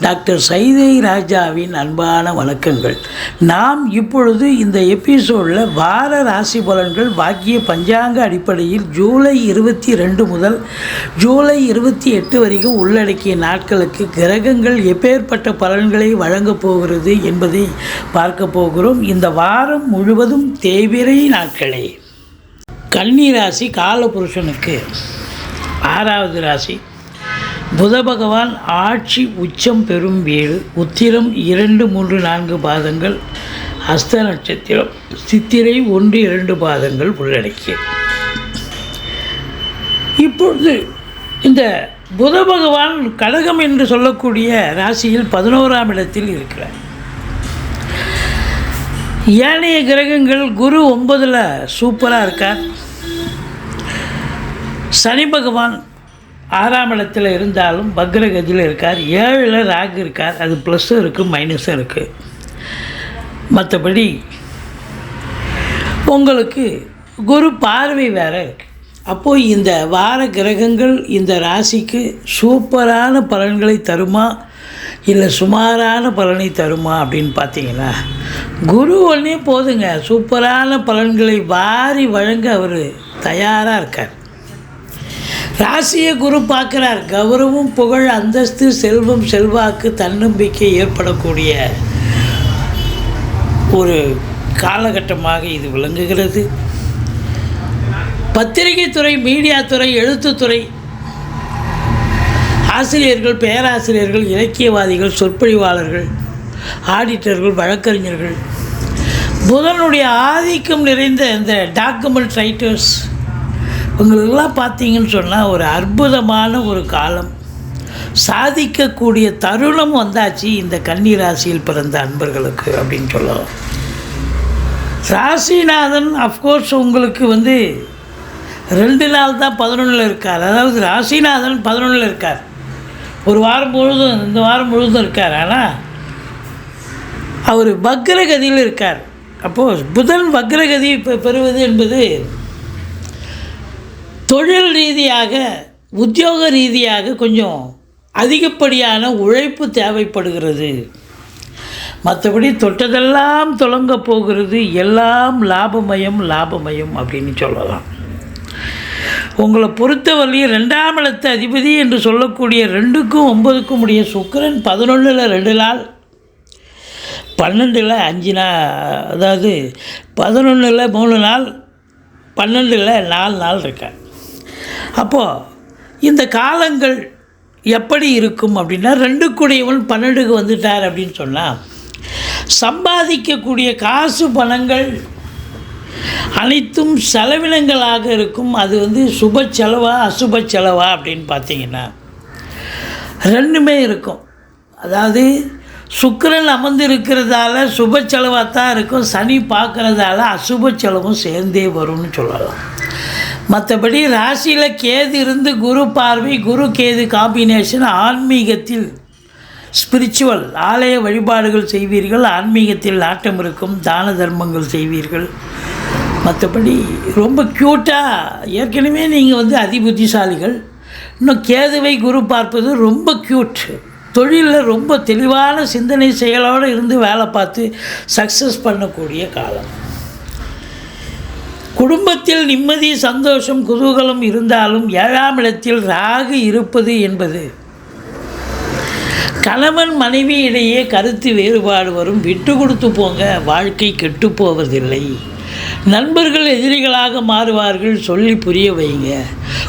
Doctor Saidai ராஜாவின் அன்பான வணக்கங்கள். நாம் இப்பொழுது இந்த எபிசோடில் வார ராசி பலன்கள் வாக்கிய பஞ்சாங்க அடிப்படையில் ஜூலை இருபத்தி ரெண்டு முதல் ஜூலை இருபத்தி எட்டு வரைக்கும் உள்ளடக்கிய நாட்களுக்கு கிரகங்கள் எப்பேற்பட்ட பலன்களை வழங்கப் போகிறது என்பதை பார்க்க போகிறோம். இந்த வாரம் முழுவதும் தேவிரை நாட்களே. கன்னி ராசி காலபுருஷனுக்கு ஆறாவது ராசி. புத பகவான் ஆட்சி உச்சம் பெறும் வீடு உத்திரம் இரண்டு மூன்று நான்கு பாதங்கள் அஸ்த நட்சத்திரம் சித்திரை ஒன்று இரண்டு பாதங்கள் உள்ளடக்கியது. இப்பொழுது இந்த புத பகவான் கடகம் என்று சொல்லக்கூடிய ராசியில் பதினோராம் இடத்தில் இருக்கிறார். ஏனைய கிரகங்கள் குரு ஒன்பதில் சூப்பராக இருக்கார். சனி பகவான் ஆறாம் இடத்துல இருந்தாலும் பக்ரகதியில் இருக்கார். ஏழில் ராகு இருக்கார். அது ப்ளஸ்ஸும் இருக்குது மைனஸும் இருக்குது மற்றபடி உங்களுக்கு குரு பார்வை வேறு இருக்குது அப்போது இந்த வார கிரகங்கள் இந்த ராசிக்கு சூப்பரான பலன்களை தருமா? இல்லை சுமாரான பலனை தருமா அப்படின்னு பார்த்தீங்கன்னா குரு ஒன்றே போதுங்க. சூப்பரான பலன்களை வாரி வழங்க அவர் தயாராக இருக்கார். ராசியை குரு பார்க்குறார். கௌரவம் புகழ் அந்தஸ்து செல்வம் செல்வாக்கு தன்னம்பிக்கை ஏற்படக்கூடிய ஒரு காலகட்டமாக இது விளங்குகிறது. பத்திரிகை துறை மீடியா துறை எழுத்துத்துறை ஆசிரியர்கள் பேராசிரியர்கள் இலக்கியவாதிகள் சொற்பொழிவாளர்கள் ஆடிட்டர்கள் வழக்கறிஞர்கள் புதனுடைய ஆதிக்கம் நிறைந்த இந்த டாக்குமெண்ட் ரைட்டர்ஸ் இவங்களெல்லாம் பார்த்தீங்கன்னு சொன்னால் ஒரு அற்புதமான ஒரு காலம். சாதிக்கக்கூடிய தருணம் வந்தாச்சு இந்த கன்னி ராசியில் பிறந்த அன்பர்களுக்கு அப்படின்னு சொல்லலாம். ராசிநாதன் அஃப்கோர்ஸ் உங்களுக்கு வந்து ரெண்டு நாள் தான் பதினொன்றில் இருக்கார். அதாவது ராசிநாதன் பதினொன்றில் இருக்கார். ஒரு வாரம் முழுதும் இந்த வாரம் முழுதும் இருக்கார். ஆனால் அவர் வக்ரகதியில் இருக்கார். அப்போது புதன் வக்ரகதி பெ- பெறுவது என்பது தொழில் ரீதியாக உத்தியோக ரீதியாக கொஞ்சம் அதிகப்படியான உழைப்பு தேவைப்படுகிறது. மற்றபடி தொட்டதெல்லாம் தொடங்க போகிறது எல்லாம் லாபமயம் லாபமயம் அப்படின்னு சொல்லலாம். உங்களை பொறுத்தவரையும் ரெண்டாம் இடத்து அதிபதி என்று சொல்லக்கூடிய ரெண்டுக்கும் ஒன்பதுக்கும் உடைய சுக்கிரன் பதினொன்றில் ரெண்டு நாள் பன்னெண்டில் அஞ்சு நாள் அதாவது பதினொன்றில் மூணு நாள் பன்னெண்டில் நாலு நாள் இருக்கேன் அப்போது இந்த காலங்கள் எப்படி இருக்கும் அப்படின்னா ரெண்டு கூடியவன் பன்னெண்டுக்கு வந்துட்டார் அப்படின்னு சொன்னால் சம்பாதிக்கக்கூடிய காசு பணங்கள் அனைத்தும் செலவினங்களாக இருக்கும். அது வந்து சுப செலவா அசுப செலவா அப்படின்னு பார்த்தீங்கன்னா ரெண்டுமே இருக்கும். அதாவது சுக்கிரன் அமர்ந்து இருக்கிறதால சுப செலவாக தான் இருக்கும். சனி பார்க்குறதால அசுப செலவும் சேர்ந்தே வரும்னு சொல்லலாம். மற்றபடி ராசியில் கேது இருந்து குரு பார்வை குரு கேது காம்பினேஷன் ஆன்மீகத்தில் ஸ்பிரிச்சுவல் ஆலய வழிபாடுகள் செய்வீர்கள். ஆன்மீகத்தில் நாட்டம் இருக்கும் தான தர்மங்கள் செய்வீர்கள். மற்றபடி ரொம்ப க்யூட்டாக ஏற்கனவே நீங்கள் வந்து அதிபுத்திசாலிகள். இன்னும் கேதுவை குரு பார்ப்பது ரொம்ப க்யூட் தொழிலில் ரொம்ப தெளிவான சிந்தனை செயலோடு இருந்து வேலை பார்த்து சக்ஸஸ் பண்ணக்கூடிய காலம். குடும்பத்தில் நிம்மதி சந்தோஷம் குதூகலம் இருந்தாலும் ஏழாம் இடத்தில் ராகு இருப்பது என்பது. கணவன் மனைவி இடையே கருத்து வேறுபாடு வரும். விட்டு கொடுத்து போங்க வாழ்க்கை கெட்டு போவதில்லை. நண்பர்கள் எதிரிகளாக மாறுவார்கள் சொல்லி புரிய வைங்க.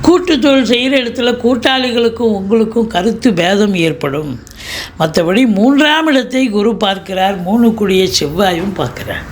கூட்டு தொழில் செய்கிற இடத்துல கூட்டாளிகளுக்கும் உங்களுக்கும் கருத்து பேதம் ஏற்படும். மற்றபடி மூன்றாம் இடத்தை குரு பார்க்கிறார் மூணு கூடிய செவ்வாயும் பார்க்கிறார்.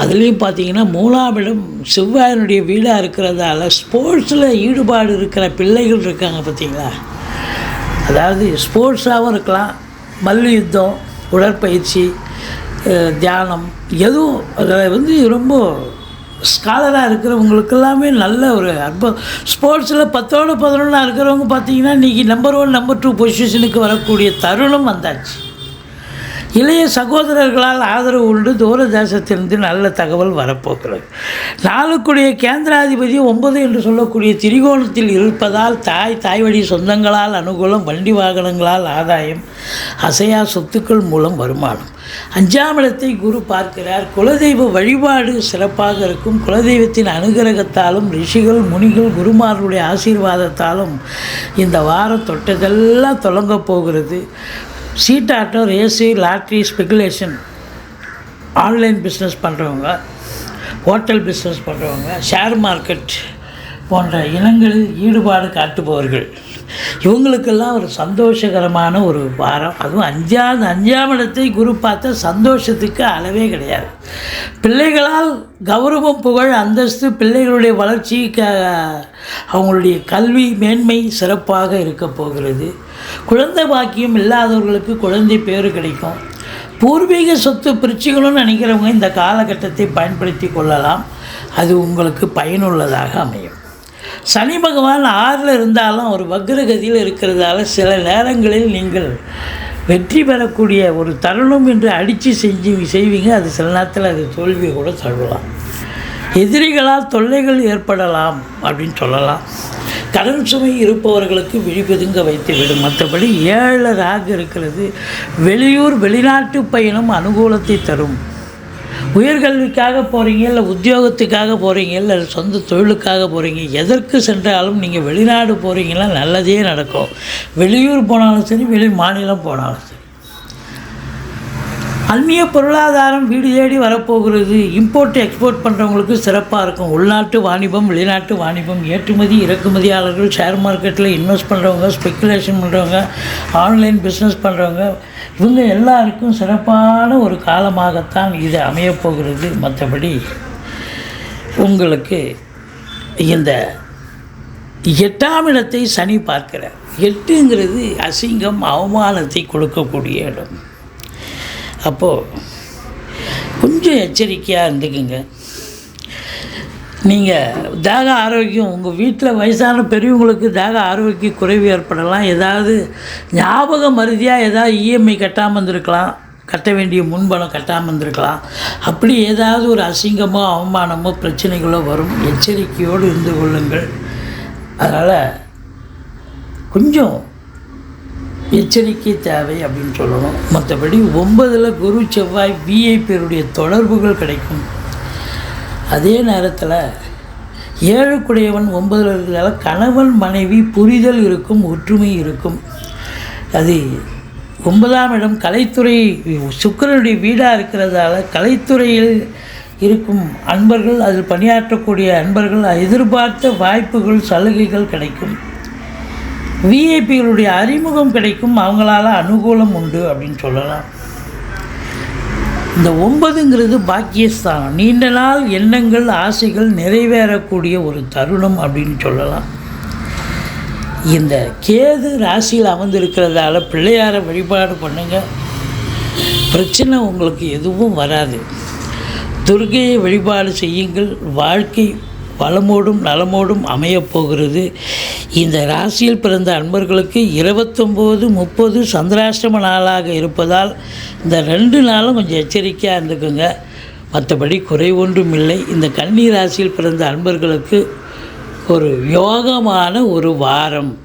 அதுலேயும் பார்த்தீங்கன்னா மூலாமிடம் செவ்வாயினுடைய வீடாக இருக்கிறதால ஸ்போர்ட்ஸில் ஈடுபாடு இருக்கிற பிள்ளைகள் இருக்காங்க பார்த்தீங்களா அதாவது ஸ்போர்ட்ஸாகவும் இருக்கலாம் மல்யுத்தம் உடற்பயிற்சி தியானம் எதுவும் அதில் வந்து ரொம்ப ஸ்காலராக இருக்கிறவங்களுக்கு எல்லாமே நல்ல ஒரு அற்புதம் ஸ்போர்ட்ஸில் பத்தோட பதினொன்றா இருக்கிறவங்க பார்த்தீங்கன்னா இன்றைக்கி நம்பர் ஒன் நம்பர் டூ பொசிஷனுக்கு வரக்கூடிய தருணம் வந்தாச்சு. இளைய சகோதரர்களால் ஆதரவு உண்டு. தூரதேசத்திலிருந்து நல்ல தகவல் வரப்போகிறது. நாளுக்குடைய கேந்திராதிபதி ஒன்பது என்று சொல்லக்கூடிய திரிகோணத்தில் இருப்பதால் தாய் தாய் வழி சொந்தங்களால் அனுகூலம் வண்டி வாகனங்களால் ஆதாயம் அசையா சொத்துக்கள் மூலம் வருமானம். அஞ்சாம் இடத்தை குரு பார்க்கிறார். குலதெய்வ வழிபாடு சிறப்பாக இருக்கும். குலதெய்வத்தின் அனுகிரகத்தாலும் ரிஷிகள் முனிகள் குருமார்களுடைய ஆசீர்வாதத்தாலும் இந்த வாரம் தொட்டதெல்லாம் தொடங்க போகிறது. Seat auto AC lottery speculation online business பண்ணுறவங்க ஹோட்டல் பிஸ்னஸ் பண்ணுறவங்க ஷேர் மார்க்கெட் போன்ற இனங்களில் ஈடுபாடு காட்டுபவர்கள். இவங்களுக்கெல்லாம் ஒரு சந்தோஷகரமான ஒரு வாரம். அதுவும் அஞ்சாவது அஞ்சாம் இடத்தை குரு பார்த்த சந்தோஷத்துக்கு அளவே கிடையாது. பிள்ளைகளால் கௌரவம் புகழ் அந்தஸ்து பிள்ளைகளுடைய வளர்ச்சி க அவங்களுடைய கல்வி மேன்மை சிறப்பாக இருக்க போகிறது. குழந்தை பாக்கியம் இல்லாதவர்களுக்கு குழந்தை பேறு கிடைக்கும். பூர்வீக சொத்து பிரிச்சுக்கணும்னு நினைக்கிறவங்க இந்த காலகட்டத்தை பயன்படுத்தி கொள்ளலாம். அது உங்களுக்கு பயனுள்ளதாக அமையும். சனி பகவான் ஆறில் இருந்தாலும் ஒரு வக்ரகதியில் இருக்கிறதால சில நேரங்களில் நீங்கள் வெற்றி பெறக்கூடிய ஒரு தருணம் என்று அடித்து செஞ்சு செய்வீங்க. அது சில நேரத்தில் அது தோல்வியை கூட சொல்லலாம் எதிரிகளால் தொல்லைகள் ஏற்படலாம் அப்படின்னு சொல்லலாம். கடன் சுமை இருப்பவர்களுக்கு விழிபெதுங்க வைத்து விடும் மற்றபடி ஏழு ராகு இருக்கிறது. வெளியூர் வெளிநாட்டு பயணம் அனுகூலத்தை தரும். உயர்கல்விக்காக போகிறீங்க இல்லை உத்தியோகத்துக்காக போகிறீங்க இல்லை சொந்த தொழிலுக்காக போகிறீங்க எதற்கு சென்றாலும் நீங்கள் வெளிநாடு போகிறீங்கன்னா நல்லதே நடக்கும். வெளியூர் போனாலும் சரி வெளி மாநிலம் போனாலும் சரி. அந்நிய பொருளாதாரம் வீடு தேடி வரப்போகிறது. இம்போர்ட் எக்ஸ்போர்ட் பண்ணுறவங்களுக்கு சிறப்பாக இருக்கும். உள்நாட்டு வாணிபம் வெளிநாட்டு வாணிபம் ஏற்றுமதி இறக்குமதியாளர்கள் ஷேர் மார்க்கெட்டில் இன்வெஸ்ட் பண்ணுறவங்க ஸ்பெக்குலேஷன் பண்ணுறவங்க ஆன்லைன் பிஸ்னஸ் பண்ணுறவங்க இவங்க எல்லாருக்கும் சிறப்பான ஒரு காலமாகத்தான் இது அமையப்போகிறது. மற்றபடி உங்களுக்கு இந்த எட்டாம் இடத்தை சனி பார்க்கிறார். எட்டுங்கிறது அசிங்கம் அவமானத்தை கொடுக்கக்கூடிய இடம். அப்போது கொஞ்சம் எச்சரிக்கையாக இருந்துக்குங்க. நீங்கள் தேக ஆரோக்கியம் உங்கள் வீட்டில் வயசான பெரியவங்களுக்கு தேக ஆரோக்கிய குறைவு ஏற்படலாம். ஏதாவது ஞாபக மருதியாக ஏதாவது இஎம்ஐ கட்டாமல் இருந்திருக்கலாம். கட்ட வேண்டிய முன்பணம் கட்டாமல் இருந்திருக்கலாம். அப்படி ஏதாவது ஒரு அசிங்கமோ அவமானமோ பிரச்சனைகளோ வரும். எச்சரிக்கையோடு இருந்து கொள்ளுங்கள். அதனால் கொஞ்சம் எச்சரிக்கை தேவை அப்படின்னு சொல்லணும். மற்றபடி ஒன்பதில் குரு செவ்வாய் விஐபியருடைய தொடர்புகள் கிடைக்கும். அதே நேரத்தில் ஏழுக்குடையவன் ஒன்பதில் இருக்கிறதால கணவன் மனைவி புரிதல் இருக்கும் ஒற்றுமை இருக்கும். அது ஒன்பதாம் இடம் கலைத்துறை சுக்கிரனுடைய வீடாக இருக்கிறதால கலைத்துறையில் இருக்கும் அன்பர்கள் அதில் பணியாற்றக்கூடிய அன்பர்கள் எதிர்பார்த்த வாய்ப்புகள் சலுகைகள் கிடைக்கும். விஐபிகளுடைய அறிமுகம் கிடைக்கும் அவங்களால அனுகூலம் உண்டு அப்படின்னு சொல்லலாம். இந்த ஒன்பதுங்கிறது பாக்கியஸ்தானம். நீண்ட நாள் எண்ணங்கள் ஆசைகள் நிறைவேறக்கூடிய ஒரு தருணம் அப்படின்னு சொல்லலாம். இந்த கேது ராசியில் அமர்ந்திருக்கிறதால பிள்ளையாரை வழிபாடு பண்ணுங்க. பிரச்சனை உங்களுக்கு எதுவும் வராது. துர்கையை வழிபாடு செய்யுங்கள். வாழ்க்கை வளமோடும் நலமோடும் அமையப் போகிறது. இந்த ராசியில் பிறந்த அன்பர்களுக்கு இருபத்தொம்போது முப்பது சந்திராஷ்டம நாளாக இருப்பதால் இந்த ரெண்டு நாளும் கொஞ்சம் எச்சரிக்கையாக இருந்துக்குங்க. மற்றபடி குறை ஒன்றும் இல்லை. இந்த கன்னி ராசியில் பிறந்த அன்பர்களுக்கு ஒரு யோகமான ஒரு வாரம்.